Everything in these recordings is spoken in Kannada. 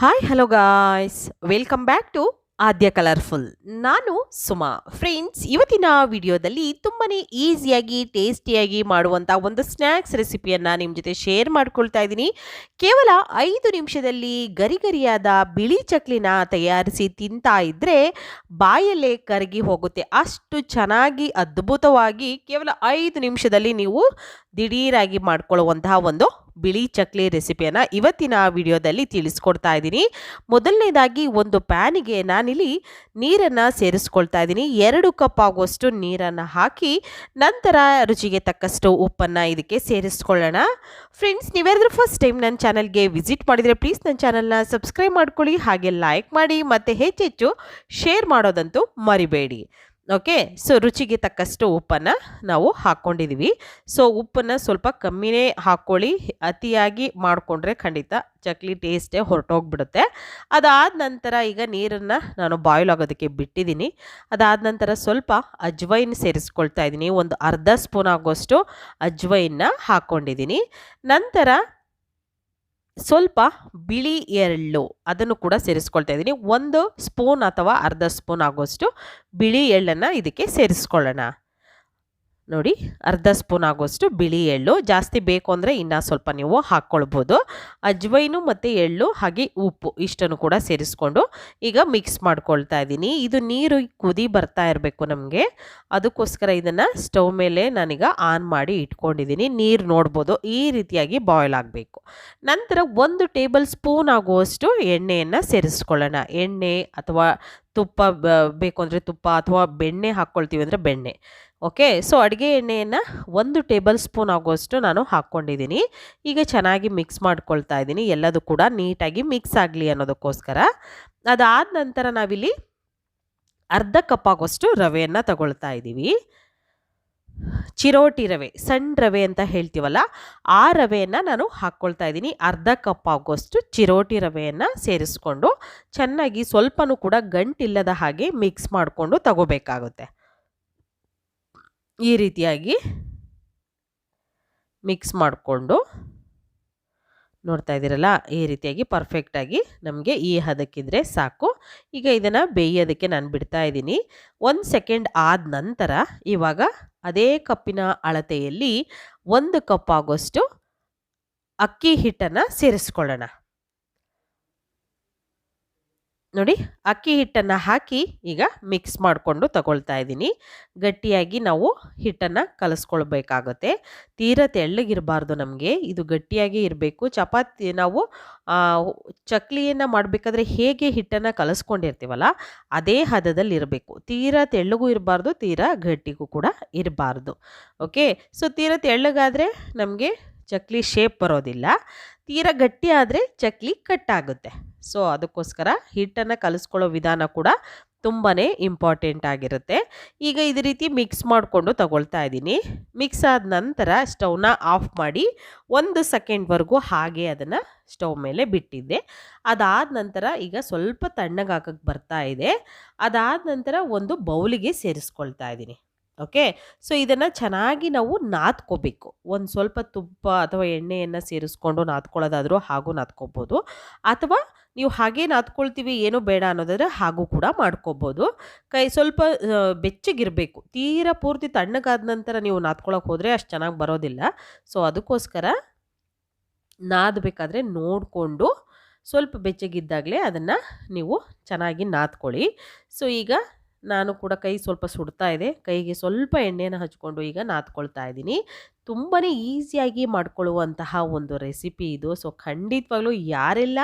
Hi hello guys welcome back to Aadya colourful ನಾನು ಸುಮಾ. ಫ್ರೆಂಡ್ಸ್ ಇವತ್ತಿನ ವಿಡಿಯೋದಲ್ಲಿ ತುಂಬಾ ಈಸಿಯಾಗಿ ಟೇಸ್ಟಿಯಾಗಿ ಮಾಡುವಂಥ ಒಂದು ಸ್ನ್ಯಾಕ್ಸ್ ರೆಸಿಪಿಯನ್ನು ನಿಮ್ಮ ಜೊತೆ ಶೇರ್ ಮಾಡ್ಕೊಳ್ತಾ ಇದ್ದೀನಿ. ಕೇವಲ ಐದು ನಿಮಿಷದಲ್ಲಿ ಗರಿಗರಿಯಾದ ಬಿಳಿ ಚಕ್ಲಿನ ತಯಾರಿಸಿ ತಿಂತಾ ಇದ್ದರೆ ಬಾಯಲ್ಲೇ ಕರಗಿ ಹೋಗುತ್ತೆ. ಅಷ್ಟು ಚೆನ್ನಾಗಿ, ಅದ್ಭುತವಾಗಿ ಕೇವಲ ಐದು ನಿಮಿಷದಲ್ಲಿ ನೀವು ದಿಢೀರಾಗಿ ಮಾಡ್ಕೊಳ್ಳುವಂತಹ ಒಂದು ಬಿಳಿ ಚಕ್ಲಿ ರೆಸಿಪಿಯನ್ನು ಇವತ್ತಿನ ವಿಡಿಯೋದಲ್ಲಿ ತಿಳಿಸ್ಕೊಡ್ತಾ ಇದ್ದೀನಿ. ಮೊದಲನೇದಾಗಿ ಒಂದು ಪ್ಯಾನಿಗೆ ನಾನಿಲ್ಲಿ ನೀರನ್ನು ಸೇರಿಸ್ಕೊಳ್ತಾ ಇದ್ದೀನಿ. ಎರಡು ಕಪ್ ಆಗುವಷ್ಟು ನೀರನ್ನು ಹಾಕಿ ನಂತರ ರುಚಿಗೆ ತಕ್ಕಷ್ಟು ಉಪ್ಪನ್ನು ಇದಕ್ಕೆ ಸೇರಿಸ್ಕೊಳ್ಳೋಣ. ಫ್ರೆಂಡ್ಸ್, ನೀವ್ಯಾರಾದ್ರೂ ಫಸ್ಟ್ ಟೈಮ್ ನನ್ನ ಚಾನಲ್ಗೆ ವಿಸಿಟ್ ಮಾಡಿದರೆ ಪ್ಲೀಸ್ ನನ್ನ ಚಾನಲ್ನ ಸಬ್ಸ್ಕ್ರೈಬ್ ಮಾಡ್ಕೊಳ್ಳಿ, ಹಾಗೆ ಲೈಕ್ ಮಾಡಿ ಮತ್ತು ಹೆಚ್ಚೆಚ್ಚು ಶೇರ್ ಮಾಡೋದಂತೂ ಮರಿಬೇಡಿ. ಓಕೆ ಸೊ ರುಚಿಗೆ ತಕ್ಕಷ್ಟು ಉಪ್ಪನ್ನು ನಾವು ಹಾಕ್ಕೊಂಡಿದ್ದೀವಿ ಸೊ ಉಪ್ಪನ್ನು ಸ್ವಲ್ಪ ಕಮ್ಮಿನೇ ಹಾಕ್ಕೊಳ್ಳಿ ಅತಿಯಾಗಿ ಮಾಡಿಕೊಂಡ್ರೆ ಖಂಡಿತ ಚಕ್ಲಿ ಟೇಸ್ಟೇ ಹೊರಟೋಗ್ಬಿಡುತ್ತೆ. ಅದಾದ ನಂತರ ಈಗ ನೀರನ್ನು ನಾನು ಬಾಯ್ಲ್ ಆಗೋದಕ್ಕೆ ಬಿಟ್ಟಿದ್ದೀನಿ. ಅದಾದ ನಂತರ ಸ್ವಲ್ಪ ಅಜ್ವೈನ್ ಸೇರಿಸ್ಕೊಳ್ತಾ ಇದ್ದೀನಿ. ಒಂದು ಅರ್ಧ ಸ್ಪೂನ್ ಆಗೋಷ್ಟು ಅಜ್ವೈನ್ನ ಹಾಕ್ಕೊಂಡಿದ್ದೀನಿ ನಂತರ ಸ್ವಲ್ಪ ಬಿಳಿ ಎಳ್ಳು ಅದನ್ನು ಕೂಡ ಸೇರಿಸ್ಕೊಳ್ತಾ ಇದ್ದೀನಿ. ಒಂದು ಸ್ಪೂನ್ ಅಥವಾ ಅರ್ಧ ಸ್ಪೂನ್ ಆಗೋಷ್ಟು ಬಿಳಿ ಎಳ್ಳನ್ನು ಇದಕ್ಕೆ ಸೇರಿಸ್ಕೊಳ್ಳೋಣ. ನೋಡಿ, ಅರ್ಧ ಸ್ಪೂನ್ ಆಗೋಷ್ಟು ಬಿಳಿ ಎಳ್ಳು, ಜಾಸ್ತಿ ಬೇಕು ಅಂದರೆ ಇನ್ನೂ ಸ್ವಲ್ಪ ನೀವು ಹಾಕ್ಕೊಳ್ಬೋದು. ಅಜ್ವೈನು ಮತ್ತು ಎಳ್ಳು, ಹಾಗೆ ಉಪ್ಪು ಇಷ್ಟನ್ನು ಕೂಡ ಸೇರಿಸ್ಕೊಂಡು ಈಗ ಮಿಕ್ಸ್ ಮಾಡ್ಕೊಳ್ತಾ ಇದ್ದೀನಿ. ಇದು ನೀರು ಕುದಿ ಬರ್ತಾ ಇರಬೇಕು ನಮಗೆ. ಅದಕ್ಕೋಸ್ಕರ ಇದನ್ನು ಸ್ಟವ್ ಮೇಲೆ ನಾನೀಗ ಆನ್ ಮಾಡಿ ಇಟ್ಕೊಂಡಿದ್ದೀನಿ. ನೀರು ನೋಡ್ಬೋದು, ಈ ರೀತಿಯಾಗಿ ಬಾಯ್ಲ್ ಆಗಬೇಕು. ನಂತರ ಒಂದು ಟೇಬಲ್ ಸ್ಪೂನ್ ಆಗುವಷ್ಟು ಎಣ್ಣೆಯನ್ನು ಸೇರಿಸ್ಕೊಳ್ಳೋಣ. ಎಣ್ಣೆ ಅಥವಾ ತುಪ್ಪ ಬೇಕು ಅಂದರೆ ತುಪ್ಪ ಅಥವಾ ಬೆಣ್ಣೆ ಹಾಕ್ಕೊಳ್ತೀವಿ ಅಂದರೆ ಬೆಣ್ಣೆ. ಓಕೆ? ಸೊ, ಅಡುಗೆ ಎಣ್ಣೆಯನ್ನು ಒಂದು ಟೇಬಲ್ ಸ್ಪೂನ್ ಆಗುವಷ್ಟು ನಾನು ಹಾಕ್ಕೊಂಡಿದ್ದೀನಿ. ಈಗ ಚೆನ್ನಾಗಿ ಮಿಕ್ಸ್ ಮಾಡ್ಕೊಳ್ತಾ ಇದ್ದೀನಿ. ಎಲ್ಲದೂ ಕೂಡ ನೀಟಾಗಿ ಮಿಕ್ಸ್ ಆಗಲಿ ಅನ್ನೋದಕ್ಕೋಸ್ಕರ. ಅದಾದ ನಂತರ ನಾವಿಲ್ಲಿ ಅರ್ಧ ಕಪ್ ಆಗೋಷ್ಟು ರವೆಯನ್ನು ತಗೊಳ್ತಾ ಇದ್ದೀವಿ. ಚಿರೋಟಿ ರವೆ, ಸಣ್ಣ ರವೆ ಅಂತ ಹೇಳ್ತೀವಲ್ಲ, ಆ ರವೆಯನ್ನು ನಾನು ಹಾಕ್ಕೊಳ್ತಾ ಇದ್ದೀನಿ. ಅರ್ಧ ಕಪ್ ಆಗೋಷ್ಟು ಚಿರೋಟಿ ರವೆಯನ್ನು ಸೇರಿಸ್ಕೊಂಡು, ಚೆನ್ನಾಗಿ ಸ್ವಲ್ಪನೂ ಕೂಡ ಗಂಟಿಲ್ಲದ ಹಾಗೆ ಮಿಕ್ಸ್ ಮಾಡಿಕೊಂಡು ತಗೋಬೇಕಾಗುತ್ತೆ. ಈ ರೀತಿಯಾಗಿ ಮಿಕ್ಸ್ ಮಾಡಿಕೊಂಡು ನೋಡ್ತಾ ಇದ್ದೀರಲ್ಲ, ಈ ರೀತಿಯಾಗಿ ಪರ್ಫೆಕ್ಟಾಗಿ ನಮಗೆ ಈ ಹದಕ್ಕಿದ್ರೆ ಸಾಕು. ಈಗ ಇದನ್ನು ಬೇಯೋದಕ್ಕೆ ನಾನು ಬಿಡ್ತಾ ಇದ್ದೀನಿ. ಒಂದು ಸೆಕೆಂಡ್ ಆದ ನಂತರ ಇವಾಗ ಅದೇ ಕಪ್ಪಿನ ಅಳತೆಯಲ್ಲಿ ಒಂದು ಕಪ್ ಆಗೋಷ್ಟು ಅಕ್ಕಿ ಹಿಟ್ಟನ್ನು ಸೇರಿಸ್ಕೊಳ್ಳೋಣ. ನೋಡಿ ಅಕ್ಕಿ ಹಿಟ್ಟನ್ನು ಹಾಕಿ ಈಗ ಮಿಕ್ಸ್ ಮಾಡಿಕೊಂಡು ತಗೊಳ್ತಾ ಇದ್ದೀನಿ. ಗಟ್ಟಿಯಾಗಿ ನಾವು ಹಿಟ್ಟನ್ನು ಕಲಿಸ್ಕೊಳ್ಬೇಕಾಗತ್ತೆ. ತೀರ ತೆಳ್ಳಗಿರಬಾರ್ದು ನಮಗೆ. ಇದು ಗಟ್ಟಿಯಾಗಿ ಇರಬೇಕು. ಚಪಾತಿ ನಾವು ಚಕ್ಲಿಯನ್ನು ಮಾಡಬೇಕಾದ್ರೆ ಹೇಗೆ ಹಿಟ್ಟನ್ನು ಕಲಿಸ್ಕೊಂಡಿರ್ತೀವಲ್ಲ, ಅದೇ ಹದದಲ್ಲಿ ಇರಬೇಕು. ತೀರ ತೆಳ್ಳಗೂ ಇರಬಾರ್ದು, ತೀರ ಗಟ್ಟಿಗೂ ಕೂಡ ಇರಬಾರ್ದು. ಓಕೆ? ಸೊ, ತೀರ ತೆಳ್ಳಗಾದರೆ ನಮಗೆ ಚಕ್ಲಿ ಶೇಪ್ ಬರೋದಿಲ್ಲ. ತೀರ ಗಟ್ಟಿ ಆದರೆ ಚಕ್ಲಿ ಕಟ್ಟಾಗುತ್ತೆ ಸೊ, ಅದಕ್ಕೋಸ್ಕರ ಹಿಟ್ಟನ್ನು ಕಲಿಸ್ಕೊಳ್ಳೋ ವಿಧಾನ ಕೂಡ ತುಂಬಾ ಇಂಪಾರ್ಟೆಂಟ್ ಆಗಿರುತ್ತೆ. ಈಗ ಇದೇ ರೀತಿ ಮಿಕ್ಸ್ ಮಾಡಿಕೊಂಡು ತಗೊಳ್ತಾ ಇದ್ದೀನಿ. ಮಿಕ್ಸ್ ಆದ ನಂತರ ಸ್ಟವ್ನ ಆಫ್ ಮಾಡಿ ಒಂದು ಸೆಕೆಂಡ್ವರೆಗೂ ಹಾಗೆ ಅದನ್ನು ಸ್ಟವ್ ಮೇಲೆ ಬಿಟ್ಟಿದ್ದೆ. ಅದಾದ ನಂತರ ಈಗ ಸ್ವಲ್ಪ ತಣ್ಣಗಾಕಕ್ಕೆ ಬರ್ತಾ ಇದೆ. ಅದಾದ ನಂತರ ಒಂದು ಬೌಲಿಗೆ ಸೇರಿಸ್ಕೊಳ್ತಾ ಇದ್ದೀನಿ. ಓಕೆ? ಸೊ, ಇದನ್ನು ಚೆನ್ನಾಗಿ ನಾವು ನಾದ್ಕೋಬೇಕು. ಒಂದು ಸ್ವಲ್ಪ ತುಪ್ಪ ಅಥವಾ ಎಣ್ಣೆಯನ್ನು ಸೇರಿಸ್ಕೊಂಡು ನಾದ್ಕೊಳ್ಳೋದಾದರೂ ಹಾಗೂ ನಾದ್ಕೋಬೋದು. ಅಥವಾ ನೀವು ಹಾಗೆ ನಾದ್ಕೊಳ್ತೀವಿ, ಏನೂ ಬೇಡ ಅನ್ನೋದಾದರೆ ಹಾಗೂ ಕೂಡ ಮಾಡ್ಕೋಬೋದು. ಕೈ ಸ್ವಲ್ಪ ಬೆಚ್ಚಗಿರಬೇಕು. ತೀರಾ ಪೂರ್ತಿ ತಣ್ಣಗಾದ ನಂತರ ನೀವು ನಾದ್ಕೊಳ್ಳೋಕೆ ಹೋದರೆ ಅಷ್ಟು ಚೆನ್ನಾಗಿ ಬರೋದಿಲ್ಲ. ಸೊ, ಅದಕ್ಕೋಸ್ಕರ ನಾದಬೇಕಾದ್ರೆ ನೋಡಿಕೊಂಡು ಸ್ವಲ್ಪ ಬೆಚ್ಚಗಿದ್ದಾಗಲೇ ಅದನ್ನು ನೀವು ಚೆನ್ನಾಗಿ ನಾದ್ಕೊಳ್ಳಿ. ಸೊ, ಈಗ ನಾನು ಕೂಡ ಕೈ ಸ್ವಲ್ಪ ಸುಡ್ತಾ ಇದೆ. ಕೈಗೆ ಸ್ವಲ್ಪ ಎಣ್ಣೆನ ಹಚ್ಕೊಂಡು ಈಗ ನಾದ್ಕೊಳ್ತಾ ಇದ್ದೀನಿ. ತುಂಬಾ ಈಸಿಯಾಗಿ ಮಾಡ್ಕೊಳ್ಳುವಂತಹ ಒಂದು ರೆಸಿಪಿ ಇದು. ಸೊ, ಖಂಡಿತವಾಗ್ಲೂ ಯಾರೆಲ್ಲ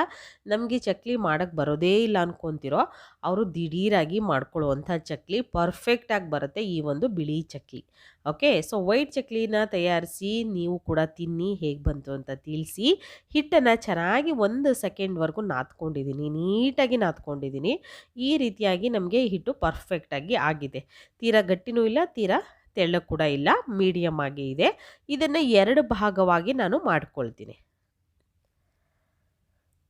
ನಮಗೆ ಚಕ್ಲಿ ಮಾಡೋಕ್ಕೆ ಬರೋದೇ ಇಲ್ಲ ಅನ್ಕೊತಿರೋ ಅವರು ದಿಢೀರಾಗಿ ಮಾಡ್ಕೊಳ್ಳುವಂಥ ಚಕ್ಲಿ ಪರ್ಫೆಕ್ಟಾಗಿ ಬರುತ್ತೆ ಈ ಒಂದು ಬಿಳಿ ಚಕ್ಲಿ. ಓಕೆ? ಸೊ, ವೈಟ್ ಚಕ್ಲಿನ ತಯಾರಿಸಿ ನೀವು ಕೂಡ ತಿನ್ನಿ, ಹೇಗೆ ಬಂತು ಅಂತ ತಿಳಿಸಿ ಹಿಟ್ಟನ್ನು ಚೆನ್ನಾಗಿ ಒಂದು ಸೆಕೆಂಡ್ವರೆಗೂ ನಾದ್ಕೊಂಡಿದ್ದೀನಿ ನೀಟಾಗಿ ನಾದ್ಕೊಂಡಿದ್ದೀನಿ ಈ ರೀತಿಯಾಗಿ ನಮಗೆ ಹಿಟ್ಟು ಪರ್ಫೆಕ್ಟಾಗಿ ಆಗಿದೆ. ತೀರಾ ಗಟ್ಟಿನೂ ಇಲ್ಲ, ತೀರಾ ತೆಳ್ಳ ಕೂಡ ಇಲ್ಲ ಮೀಡಿಯಮ್ ಆಗಿ ಇದೆ. ಇದನ್ನು ಎರಡು ಭಾಗವಾಗಿ ನಾನು ಮಾಡ್ಕೊಳ್ತೀನಿ.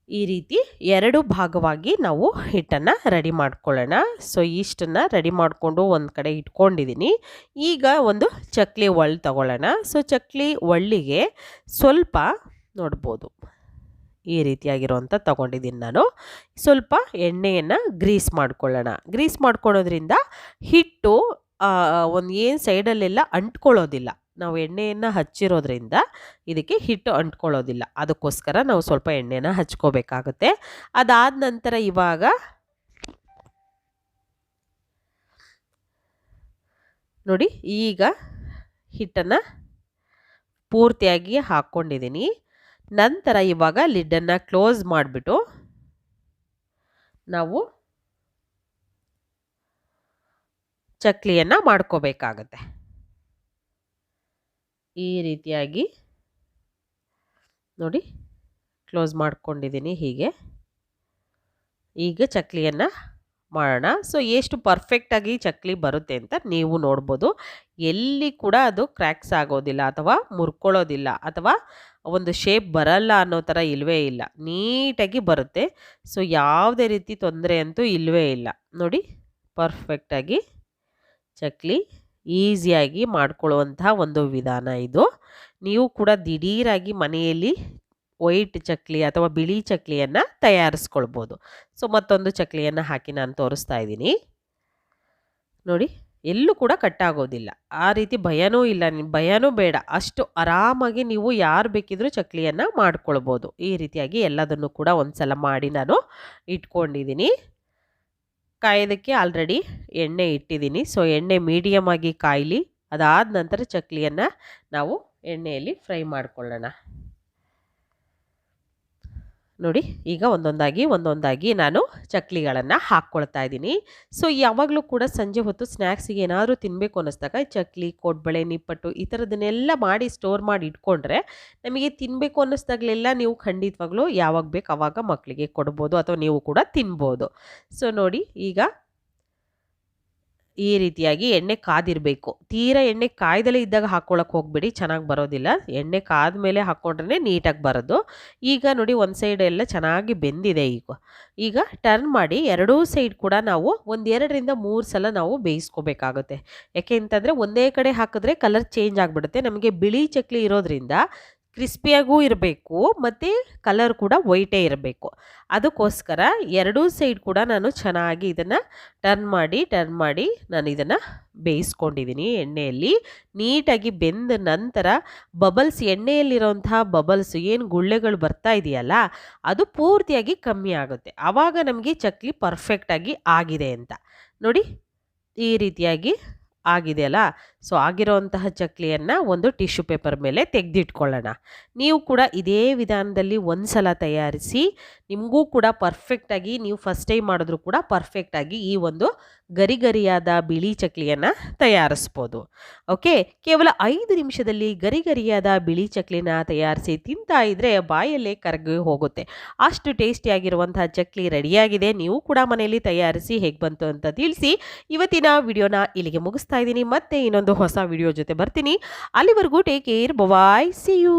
ಈ ರೀತಿ ಎರಡು ಭಾಗವಾಗಿ ನಾವು ಹಿಟ್ಟನ್ನು ರೆಡಿ ಮಾಡ್ಕೊಳ್ಳೋಣ. ಸೊ ಇಷ್ಟನ್ನು ರೆಡಿ ಮಾಡಿಕೊಂಡು ಒಂದು ಕಡೆ ಇಟ್ಕೊಂಡಿದ್ದೀನಿ ಈಗ ಒಂದು ಚಕ್ಲಿ ಒಳ್ಳು ತಗೊಳ್ಳೋಣ. ಸೊ, ಚಕ್ಲಿ ಒಳ್ಳಿಗೆ ಸ್ವಲ್ಪ ನೋಡ್ಬೋದು. ಈ ರೀತಿಯಾಗಿರುವಂಥ ತೊಗೊಂಡಿದ್ದೀನಿ ನಾನು. ಸ್ವಲ್ಪ ಎಣ್ಣೆಯನ್ನು ಗ್ರೀಸ್ ಮಾಡ್ಕೊಳ್ಳೋಣ. ಗ್ರೀಸ್ ಮಾಡ್ಕೊಳ್ಳೋದ್ರಿಂದ ಹಿಟ್ಟು ಒಂದು ಏನು ಸೈಡಲ್ಲೆಲ್ಲ ಅಂಟ್ಕೊಳ್ಳೋದಿಲ್ಲ. ನಾವು ಎಣ್ಣೆಯನ್ನು ಹಚ್ಚಿರೋದ್ರಿಂದ ಇದಕ್ಕೆ ಹಿಟ್ಟು ಅಂಟ್ಕೊಳ್ಳೋದಿಲ್ಲ. ಅದಕ್ಕೋಸ್ಕರ ನಾವು ಸ್ವಲ್ಪ ಎಣ್ಣೆನ ಹಚ್ಕೋಬೇಕಾಗುತ್ತೆ. ಅದಾದ ನಂತರ ಇವಾಗ ನೋಡಿ, ಈಗ ಹಿಟ್ಟನ್ನು ಪೂರ್ತಿಯಾಗಿ ಹಾಕ್ಕೊಂಡಿದ್ದೀನಿ ನಂತರ ಇವಾಗ ಲಿಡ್ಡನ್ನು ಕ್ಲೋಸ್ ಮಾಡಿಬಿಟ್ಟು ನಾವು ಚಕ್ಲಿಯನ್ನು ಮಾಡ್ಕೋಬೇಕಾಗತ್ತೆ. ಈ ರೀತಿಯಾಗಿ ನೋಡಿ, ಕ್ಲೋಸ್ ಮಾಡ್ಕೊಂಡಿದ್ದೀನಿ ಹೀಗೆ. ಈಗ ಚಕ್ಲಿಯನ್ನು ಮಾಡೋಣ. ಸೊ, ಎಷ್ಟು ಪರ್ಫೆಕ್ಟಾಗಿ ಚಕ್ಲಿ ಬರುತ್ತೆ ಅಂತ ನೀವು ನೋಡ್ಬೋದು. ಎಲ್ಲಿ ಕೂಡ ಅದು ಕ್ರ್ಯಾಕ್ಸ್ ಆಗೋದಿಲ್ಲ ಅಥವಾ ಮುರ್ಕೊಳ್ಳೋದಿಲ್ಲ ಅಥವಾ ಒಂದು ಶೇಪ್ ಬರಲ್ಲ ಅನ್ನೋ ಥರ ಇಲ್ಲವೇ ಇಲ್ಲ. ನೀಟಾಗಿ ಬರುತ್ತೆ. ಸೊ, ಯಾವುದೇ ರೀತಿ ತೊಂದರೆ ಅಂತೂ ಇಲ್ಲವೇ ಇಲ್ಲ. ನೋಡಿ, ಪರ್ಫೆಕ್ಟಾಗಿ ಚಕ್ಲಿ ಈಸಿಯಾಗಿ ಮಾಡ್ಕೊಳ್ಳುವಂಥ ಒಂದು ವಿಧಾನ ಇದು. ನೀವು ಕೂಡ ದಿಢೀರಾಗಿ ಮನೆಯಲ್ಲಿ ವೈಟ್ ಚಕ್ಲಿ ಅಥವಾ ಬಿಳಿ ಚಕ್ಲಿಯನ್ನು ತಯಾರಿಸ್ಕೊಳ್ಬೋದು. ಸೊ, ಮತ್ತೊಂದು ಚಕ್ಲಿಯನ್ನು ಹಾಕಿ ನಾನು ತೋರಿಸ್ತಾ ಇದ್ದೀನಿ. ನೋಡಿ, ಎಲ್ಲೂ ಕೂಡ ಕಟ್ಟಾಗೋದಿಲ್ಲ ಆ ರೀತಿ ಭಯನೂ ಇಲ್ಲ ಭಯನೂ ಬೇಡ. ಅಷ್ಟು ಆರಾಮಾಗಿ ನೀವು ಯಾರು ಬೇಕಿದ್ರೂ ಚಕ್ಲಿಯನ್ನು ಮಾಡ್ಕೊಳ್ಬೋದು. ಈ ರೀತಿಯಾಗಿ ಎಲ್ಲದನ್ನು ಕೂಡ ಒಂದು ಸಲ ಮಾಡಿ ನಾನು ಇಟ್ಕೊಂಡಿದ್ದೀನಿ. ಕಾಯೋದಕ್ಕೆ ಆಲ್ರೆಡಿ ಎಣ್ಣೆ ಇಟ್ಟಿದ್ದೀನಿ. ಸೊ ಎಣ್ಣೆ ಮೀಡಿಯಮ್ ಆಗಿ ಕಾಯಲಿ, ಅದಾದ ನಂತರ ಚಕ್ಲಿಯನ್ನು ನಾವು ಎಣ್ಣೆಯಲ್ಲಿ ಫ್ರೈ ಮಾಡ್ಕೊಳ್ಳೋಣ. ನೋಡಿ, ಈಗ ಒಂದೊಂದಾಗಿ ಒಂದೊಂದಾಗಿ ನಾನು ಚಕ್ಲಿಗಳನ್ನು ಹಾಕ್ಕೊಳ್ತಾ ಇದ್ದೀನಿ. ಸೊ ಯಾವಾಗಲೂ ಕೂಡ ಸಂಜೆ ಹೊತ್ತು ಸ್ನ್ಯಾಕ್ಸಿಗೆ ಏನಾದರೂ ತಿನ್ನಬೇಕು ಅನ್ನಿಸ್ದಾಗ, ಚಕ್ಲಿ, ಕೋಡ್ಬಳೆ, ನಿಪ್ಪಟ್ಟು ಈ ಥರದನ್ನೆಲ್ಲ ಮಾಡಿ ಸ್ಟೋರ್ ಮಾಡಿ ಇಟ್ಕೊಂಡ್ರೆ ನಮಗೆ ತಿನ್ನಬೇಕು ಅನ್ನಿಸ್ದಾಗಲೆಲ್ಲ ನೀವು ಖಂಡಿತವಾಗ್ಲೂ ಯಾವಾಗ ಬೇಕು ಅವಾಗ ಮಕ್ಕಳಿಗೆ ಕೊಡ್ಬೋದು ಅಥವಾ ನೀವು ಕೂಡ ತಿನ್ಬೋದು. ಸೊ ನೋಡಿ, ಈಗ ಈ ರೀತಿಯಾಗಿ ಎಣ್ಣೆ ಕಾದಿರಬೇಕು. ತೀರಾ ಎಣ್ಣೆ ಕಾಯ್ದಲೇ ಇದ್ದಾಗ ಹಾಕ್ಕೊಳಕ್ಕೆ ಹೋಗಬೇಡಿ, ಚೆನ್ನಾಗಿ ಬರೋದಿಲ್ಲ. ಎಣ್ಣೆ ಕಾದ ಮೇಲೆ ಹಾಕ್ಕೊಂಡ್ರೆ ನೀಟಾಗಿ ಬರೋದು. ಈಗ ನೋಡಿ ಒಂದು ಸೈಡ್ ಎಲ್ಲ ಚೆನ್ನಾಗಿ ಬೆಂದಿದೆ ಈಗ. ಈಗ ಟರ್ನ್ ಮಾಡಿ ಎರಡೂ ಸೈಡ್ ಕೂಡ ನಾವು ಒಂದೆರಡರಿಂದ ಮೂರು ಸಲ ನಾವು ಬೇಯಿಸ್ಕೋಬೇಕಾಗುತ್ತೆ. ಯಾಕೆ ಅಂತಂದರೆ ಒಂದೇ ಕಡೆ ಹಾಕಿದ್ರೆ ಕಲರ್ ಚೇಂಜ್ ಆಗಿಬಿಡುತ್ತೆ. ನಮಗೆ ಬಿಳಿ ಚಕ್ಲಿ ಇರೋದ್ರಿಂದ ಕ್ರಿಸ್ಪಿಯಾಗೂ ಇರಬೇಕು, ಮತ್ತು ಕಲರ್ ಕೂಡ ವೈಟೇ ಇರಬೇಕು. ಅದಕ್ಕೋಸ್ಕರ ಎರಡೂ ಸೈಡ್ ಕೂಡ ನಾನು ಚೆನ್ನಾಗಿ ಇದನ್ನು ಟರ್ನ್ ಮಾಡಿ ಟರ್ನ್ ಮಾಡಿ ನಾನು ಇದನ್ನು ಬೇಯಿಸ್ಕೊಂಡಿದ್ದೀನಿ ಎಣ್ಣೆಯಲ್ಲಿ. ನೀಟಾಗಿ ಬೆಂದ ನಂತರ ಬಬಲ್ಸ್ ಎಣ್ಣೆಯಲ್ಲಿರೋಂತಹ ಬಬಲ್ಸ್ ಏನು ಗುಳ್ಳೆಗಳು ಬರ್ತಾ ಇದೆಯಲ್ಲ, ಅದು ಪೂರ್ತಿಯಾಗಿ ಕಮ್ಮಿ ಆಗುತ್ತೆ. ಆವಾಗ ನಮಗೆ ಚಕ್ಲಿ ಪರ್ಫೆಕ್ಟಾಗಿ ಆಗಿದೆ ಅಂತ. ನೋಡಿ, ಈ ರೀತಿಯಾಗಿ ಆಗಿದೆಯಲ್ಲ ಸೊ ಆಗಿರೋಂತಹ ಚಕ್ಲಿಯನ್ನು ಒಂದು ಟಿಶ್ಯೂ ಪೇಪರ್ ಮೇಲೆ ತೆಗೆದಿಟ್ಕೊಳ್ಳೋಣ. ನೀವು ಕೂಡ ಇದೇ ವಿಧಾನದಲ್ಲಿ ಒಂದು ಸಲ ತಯಾರಿಸಿ, ನಿಮಗೂ ಕೂಡ ಪರ್ಫೆಕ್ಟಾಗಿ ನೀವು ಫಸ್ಟ್ ಟೈಮ್ ಮಾಡಿದ್ರೂ ಕೂಡ ಪರ್ಫೆಕ್ಟಾಗಿ ಈ ಒಂದು ಗರಿ ಗರಿಯಾದ ಬಿಳಿ ಚಕ್ಲಿಯನ್ನು ತಯಾರಿಸ್ಬೋದು. ಓಕೆ ಕೇವಲ ಐದು ನಿಮಿಷದಲ್ಲಿ ಗರಿ ಗರಿಯಾದ ಬಿಳಿ ಚಕ್ಲಿನ ತಯಾರಿಸಿ ತಿಂತಾ ಇದ್ದರೆ ಬಾಯಲ್ಲೇ ಕರಗಿ ಹೋಗುತ್ತೆ. ಅಷ್ಟು ಟೇಸ್ಟಿಯಾಗಿರುವಂತಹ ಚಕ್ಲಿ ರೆಡಿಯಾಗಿದೆ. ನೀವು ಕೂಡ ಮನೆಯಲ್ಲಿ ತಯಾರಿಸಿ ಹೇಗೆ ಬಂತು ಅಂತ ತಿಳಿಸಿ. ಇವತ್ತಿನ ವಿಡಿಯೋನ ಇಲ್ಲಿಗೆ ಮುಗಿಸ್ತಾ ಇದ್ದೀನಿ. ಮತ್ತೆ ಇನ್ನೊಂದು ಹೊಸ ವಿಡಿಯೋ ಜೊತೆ ಬರ್ತೀನಿ. ಅಲ್ಲಿವರೆಗೂ take care bye see you